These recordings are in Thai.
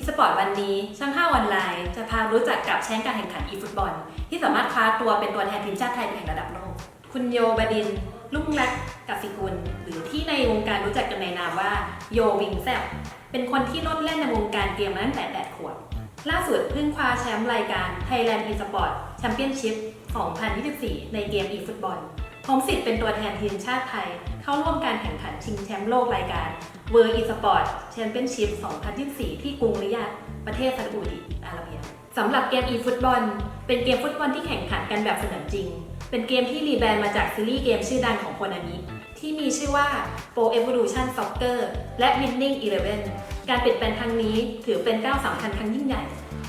อีสปอร์ตวันนี้ช่างห้าออนไลน์ จะพารู้จักกับแชมป์การแข่งขันอีฟุตบอล ที่สามารถคว้าตัวเป็นตัวแทนทีมชาติไทยไปแข่งระดับโลก คุณโยบดินลุ่งรักกสิกุล หรือที่ในวงการรู้จักกันในนามว่าโยวิงแซบเป็นคนที่โลดแล่นในวงการเกมมาตั้งแต่แปดขวบ ล่าสุดเพิ่งคว้าแชมป์รายการ Thailand eSport Championship 2024 ในเกม eFootball พร้อมสิทธิ์เป็นตัวแทนทีมชาติไทย เข้าร่วมการแข่งขันชิงแชมป์โลกรายการ World eSport Championship 2024 ที่กรุงริยาดประเทศซาอุดิอาระเบียสำหรับเกม eFootball เป็นเกมฟุตบอลที่แข่งขันกันแบบเสมือนจริง เป็นเกมที่รีแบรนด์มาจากซีรีส์เกมชื่อดังของโคนามิที่มีชื่อว่า Pro Evolution Soccer และ Winning Eleven การเปลี่ยนแปลงครั้งนี้ถือเป็นก้าวสำคัญครั้งยิ่งใหญ่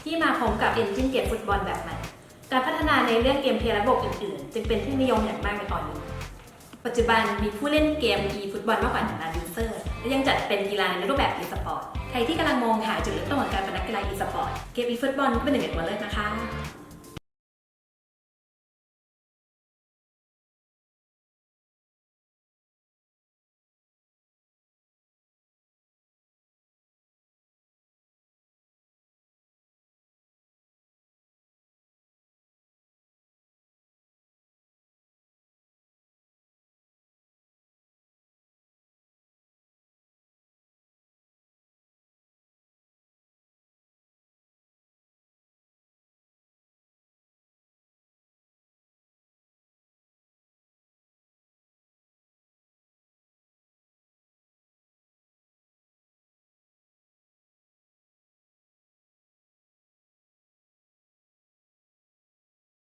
ที่มาพร้อมกับ Engine เกมฟุตบอลแบบใหม่ การพัฒนาในเรื่องเกมเพลย์ระบบอื่นๆ จึงเป็นที่นิยมอย่างมากในตอนนี้ ปัจจุบันมีผู้เล่นเกม e ฟุตบอลมากกว่า1ล้านยูเซอร์ และยังจัดเป็นกีฬาในรูปแบบ e สปอร์ต ใครที่กำลังมองหาจุดเริ่มต้นของการเป็นนักกีฬา e สปอร์ต เกมอีฟุตบอลก็เป็นหนึ่งในตัวเลือกนะคะ